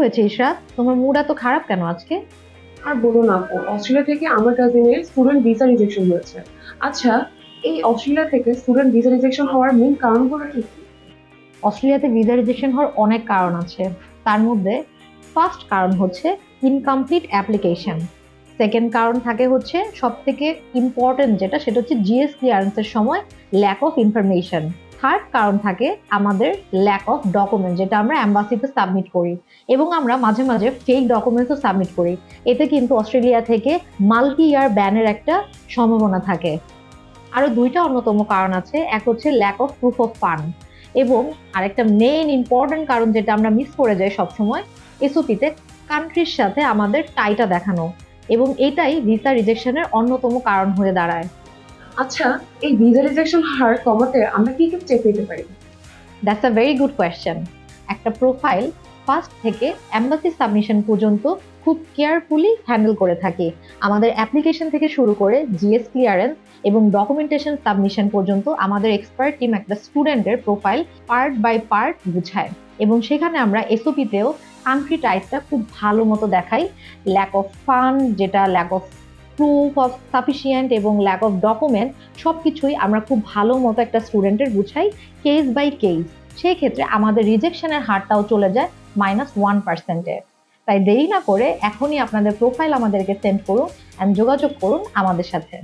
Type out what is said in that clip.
হয়েছে ইশরাত তোমার মুড এত খারাপ কেন আজকে? আর বলো না আপু অস্ট্রেলিয়া থেকে আমার কাজিনের স্টুডেন্ট ভিসা রিজেকশন হয়েছে। আচ্ছা এই অস্ট্রেলিয়া থেকে স্টুডেন্ট ভিসা রিজেকশন হওয়ার মেইন কারণগুলো কি? কি? অস্ট্রেলিয়াতে ভিসা রিজেকশন হওয়ার অনেক কারণ আছে। তার মধ্যে ফার্স্ট কারণ হচ্ছে ইনকমপ্লিট অ্যাপ্লিকেশন সেকেন্ড কারণ থাকে হচ্ছে সব থেকে ইম্পর্টেন্ট যেটা সেটা হচ্ছে জিএস ক্লিয়ারেন্সের সময় ল্যাক অফ ইনফরমেশন থার্ড কারণ থাকে আমাদের ল্যাক অফ ডকুমেন্ট যেটা আমরা অ্যাম্বাসিতে সাবমিট করি এবং আমরা মাঝে মাঝে ফেক ডকুমেন্টসও সাবমিট করি। এতে কিন্তু অস্ট্রেলিয়া থেকে মাল্টি ইয়ার ব্যানের একটা সম্ভাবনা থাকে। আরও দুইটা অন্যতম কারণ আছে, এক হচ্ছে lack of proof of fund এবং আরেকটা মেইন ইম্পর্টেন্ট কারণ যেটা আমরা মিস করে যাই সবসময় এসওপিতে কান্ট্রির সাথে আমাদের টাইটা দেখানো এবং এটাই ভিসা রিজেকশনের অন্যতম কারণ হয়ে দাঁড়ায়। আচ্ছা এই ভিসা রিজেকশন হার কমাতে আমরা কি কি চেক নিতে পারি? That's a very good question একটা প্রোফাইল ফার্স্ট থেকে অ্যাম্বাসি সাবমিশন পর্যন্ত খুব কেয়ারফুলি হ্যান্ডেল করে থাকি। আমাদের অ্যাপ্লিকেশন থেকে শুরু করে জিএস ক্লিয়ারেন্স এবং ডকুমেন্টেশন সাবমিশন পর্যন্ত আমাদের এক্সপার্ট টিম একটা স্টুডেন্টের প্রোফাইল পার্ট বাই পার্ট বুঝায়। এবং সেখানে আমরা এসওপিতেও কান্ট্রি টাইপটা খুব ভালো মতো দেখাই। ল্যাক অফ ফান্ড যেটা lack of proof of sufficient এবং ল্যাক অফ ডকুমেন্ট সব কিছুই আমরা খুব ভালো মতো একটা স্টুডেন্টের বুঝাই কেস বাই কেস সেই ক্ষেত্রে আমাদের রিজেকশনের হারটাও চলে যায় মাইনাস ওয়ান পার্সেন্টে তাই দেরি না করে এখনই আপনাদের প্রোফাইল আমাদেরকে সেন্ড করুন অ্যান্ড যোগাযোগ করুন আমাদের সাথে।